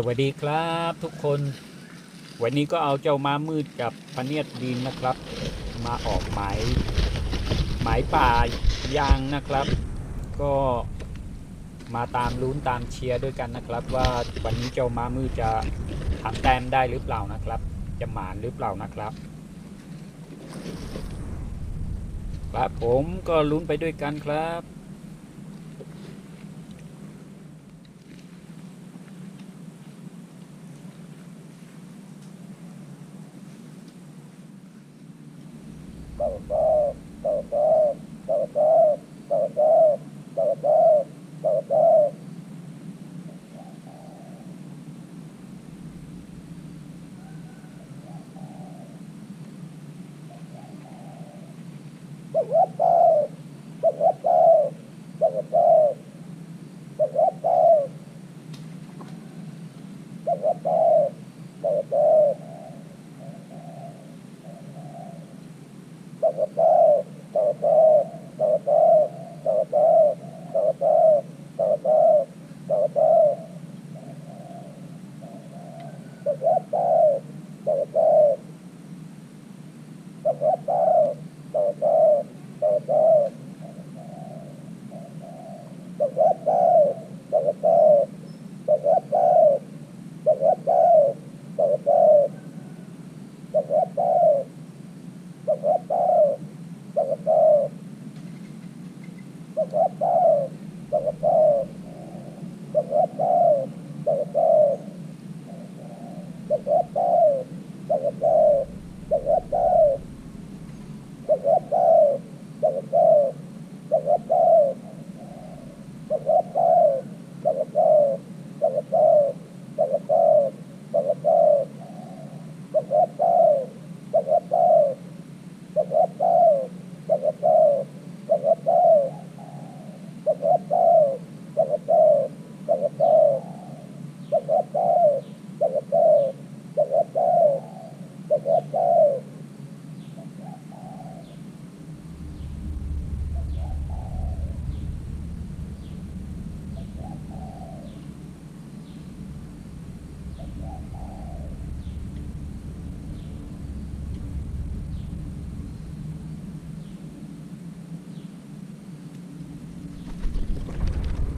สวัสดีครับทุกคน วันนี้ก็เอาเจ้าม้ามืดกับพะเนียดดินนะครับ มาออกหมายหมายป่ายางนะครับ ก็มาตามลุ้นตามเชียร์ด้วยกันนะครับ ว่าวันนี้เจ้าม้ามืดจะทำแต้มได้หรือเปล่านะครับ จะหมานหรือเปล่านะครับครับผมก็ลุ้นไปด้วยกันครับ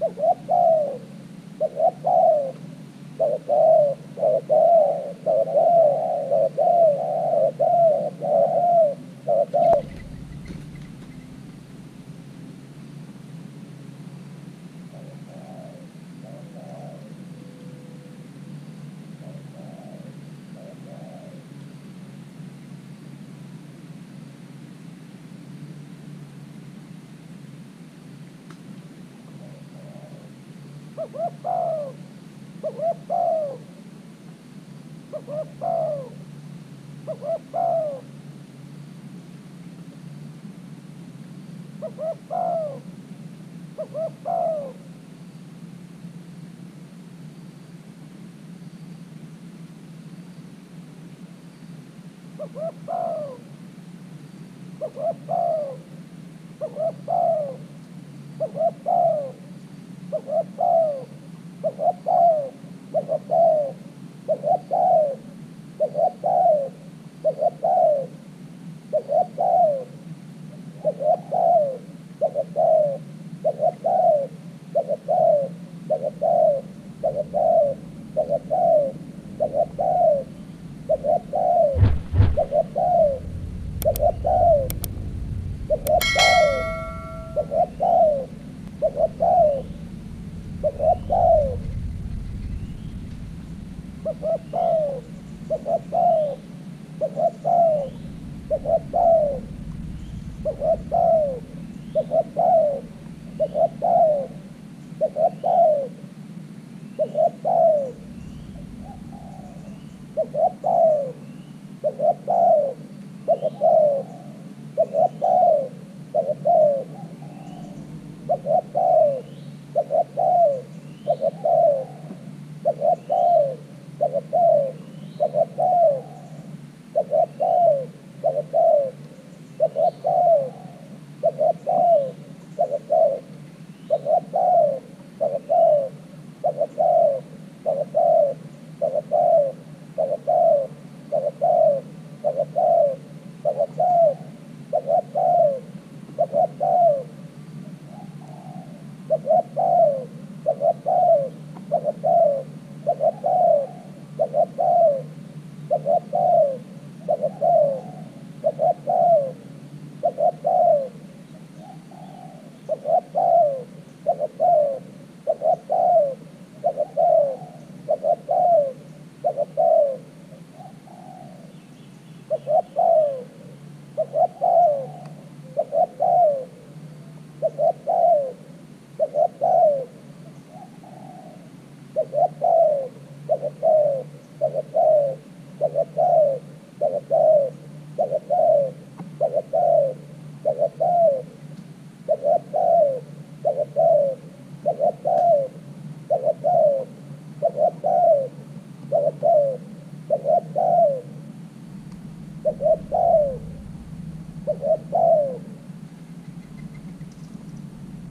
Thank you. เ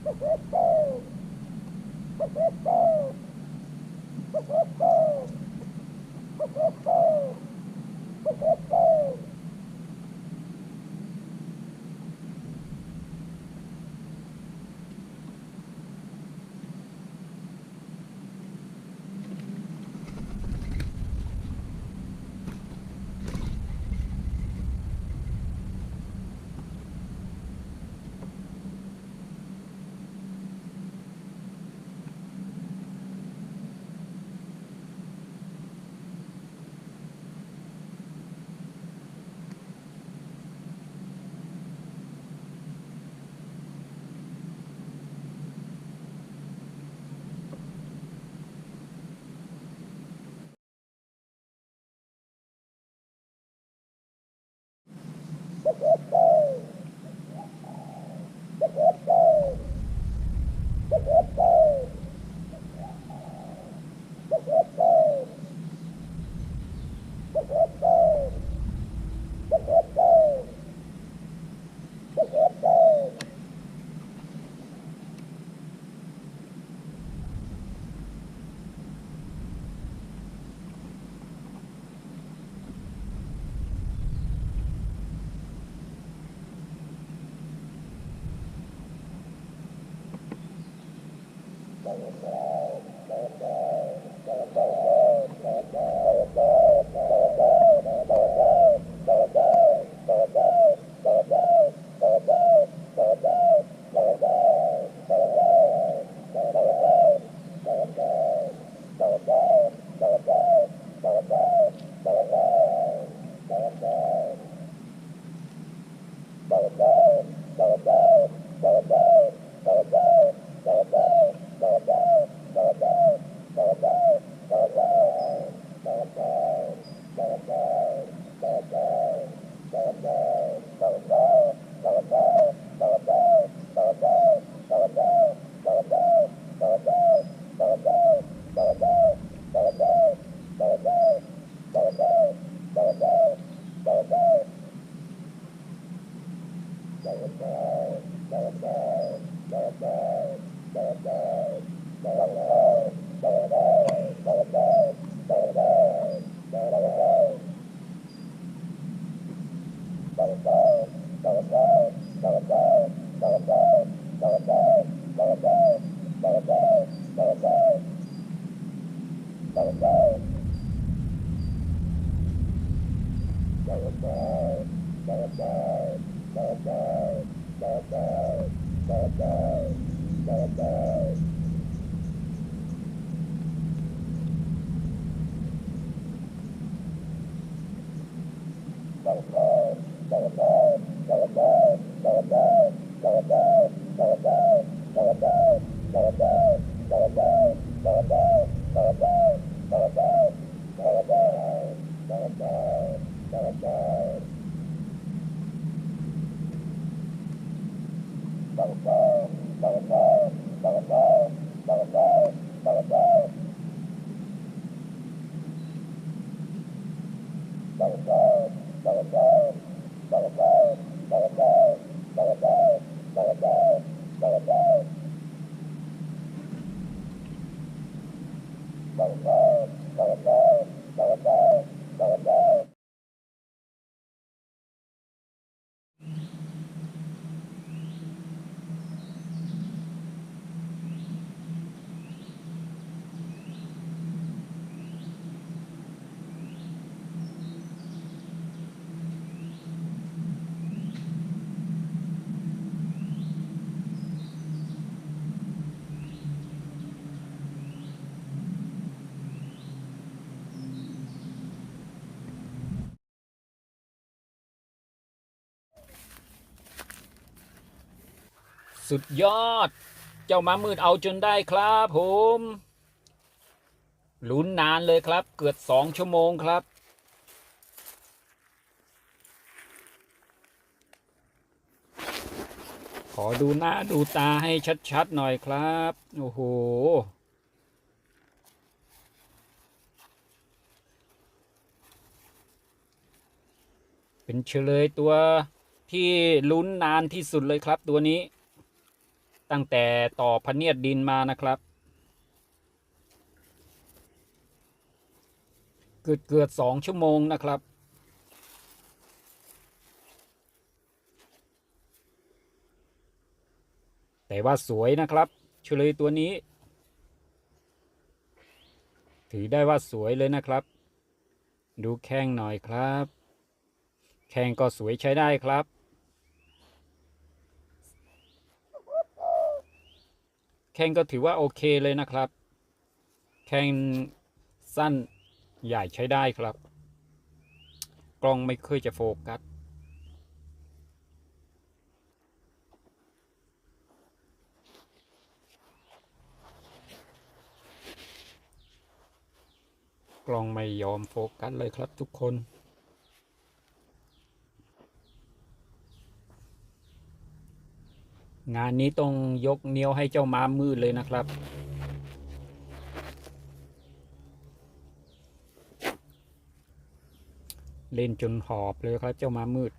Woo-hoo-hoo! Bye. Bye-bye. สุดยอด เจ้ามามืดเอาจนได้ครับผมลุ้นนานเลยครับ เกือบสองชั่วโมงครับ ขอดูหน้าดูตาให้ชัดๆหน่อยครับ โอ้โห เป็นเฉลยตัวที่ลุ้นนานที่สุดเลยครับตัวนี้ ตั้งแต่ต่อพเนียดดินมานะครับเกือบเกือบสองชั่วโมงนะครับแต่ว่าสวยนะครับเฉลยตัวนี้ ถือได้ว่าสวยเลยนะครับ ดูแข้งหน่อยครับ แข้งก็สวยใช้ได้ครับ แข้งก็ถือว่าโอเคเลยนะครับ แข้งสั้นใหญ่ใช้ได้ครับ กล้องไม่เคยจะโฟกัสกล้องไม่ยอมโฟกัสเลยครับทุกคน งานนี้ต้องยกนิ้วให้เจ้าม้ามืดเลยนะครับ เล่นจนหอบเลยครับเจ้าม้ามืด